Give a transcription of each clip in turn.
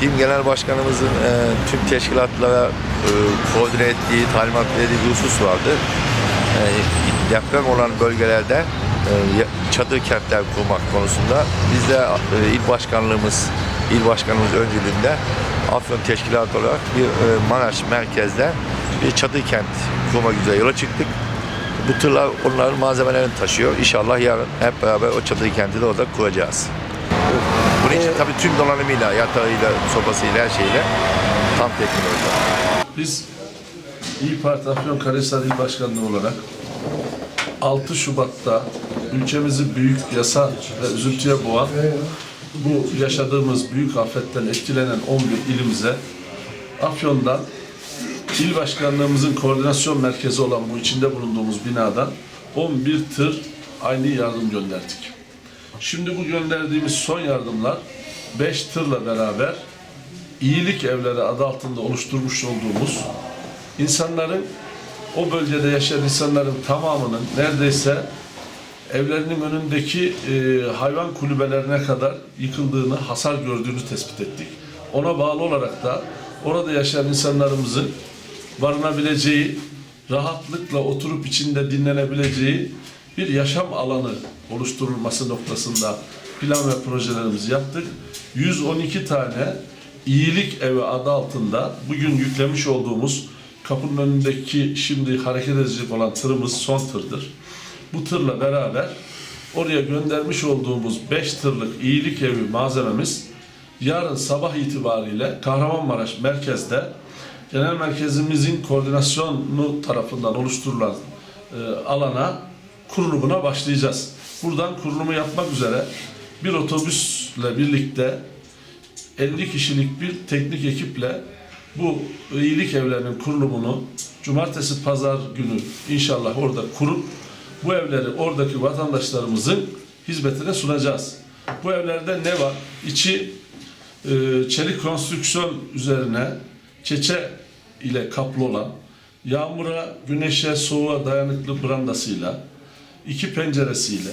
Genel Başkanımızın e, tüm teşkilatlara e, koordine ettiği, talimat verdiği bir husus vardı. E, deprem olan bölgelerde e, çadır kentler kurmak konusunda biz de e, il başkanlığımız, il başkanımız öncülüğünde Afyon Teşkilatı olarak bir e, Maraş merkezde bir çadır kent kurmak üzere yola çıktık. Bu tırlar onların malzemelerini taşıyor. İnşallah yarın hep beraber o çadır kenti de orada kuracağız. Tabii tüm donanımıyla, yatağıyla, sobasıyla, her şeyle tam teknik olacak. Biz İyi Parti Afyonkarahisar İl Başkanlığı olarak 6 Şubat'ta ülkemizi büyük yasa ve üzüntüye boğan bu yaşadığımız büyük afetten etkilenen 11 ilimize Afyon'dan İl Başkanlığımızın koordinasyon merkezi olan bu içinde bulunduğumuz binadan 11 tır aynı yardım gönderdik. Şimdi bu gönderdiğimiz son yardımlar 5 tırla beraber iyilik evleri adı altında oluşturmuş olduğumuz insanların o bölgede yaşayan insanların tamamının neredeyse evlerinin önündeki e, hayvan kulübelerine kadar yıkıldığını, hasar gördüğünü tespit ettik. Ona bağlı olarak da orada yaşayan insanlarımızın barınabileceği, rahatlıkla oturup içinde dinlenebileceği bir yaşam alanı oluşturulması noktasında plan ve projelerimizi yaptık. 112 tane iyilik evi adı altında bugün yüklemiş olduğumuz kapının önündeki şimdi hareket edecek olan tırımız son tırdır. Bu tırla beraber oraya göndermiş olduğumuz 5 tırlık iyilik evi malzememiz yarın sabah itibariyle Kahramanmaraş merkezde genel merkezimizin koordinasyonu tarafından oluşturulan e, alana kurulumuna başlayacağız. Buradan kurulumu yapmak üzere bir otobüsle birlikte 50 kişilik bir teknik ekiple bu iyilik evlerinin kurulumunu cumartesi pazar günü inşallah orada kurup bu evleri oradaki vatandaşlarımızın hizmetine sunacağız. Bu evlerde ne var? İçi e, çelik konstrüksiyon üzerine çeçe ile kaplı olan yağmura, güneşe, soğuğa dayanıklı brandasıyla iki penceresiyle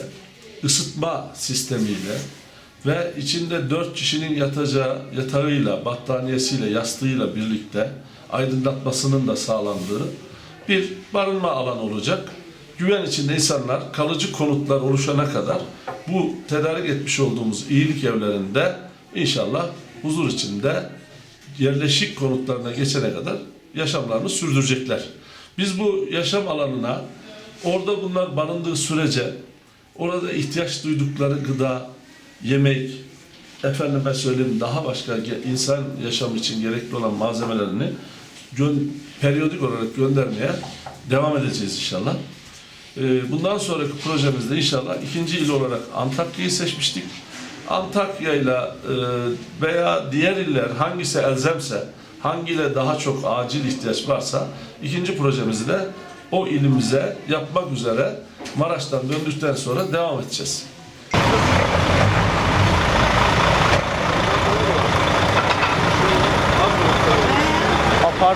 ısıtma sistemiyle ve içinde dört kişinin yatacağı yatağıyla, battaniyesiyle, yastığıyla birlikte aydınlatmasının da sağlandığı bir barınma alanı olacak. Güven içinde insanlar kalıcı konutlar oluşana kadar bu tedarik etmiş olduğumuz iyilik evlerinde inşallah huzur içinde yerleşik konutlarına geçene kadar yaşamlarını sürdürecekler. Biz bu yaşam alanına orada bunlar barındığı sürece orada ihtiyaç duydukları gıda, yemek, efendime söyleyeyim daha başka insan yaşamı için gerekli olan malzemelerini periyodik olarak göndermeye devam edeceğiz inşallah. Ee, Bundan sonraki projemizde inşallah ikinci il olarak Antakya'yı seçmiştik. Antakya'yla e, veya diğer iller hangisi elzemse, hangiyle daha çok acil ihtiyaç varsa ikinci projemizi de o ilimize yapmak üzere Maraş'tan döndükten sonra devam edeceğiz. Allah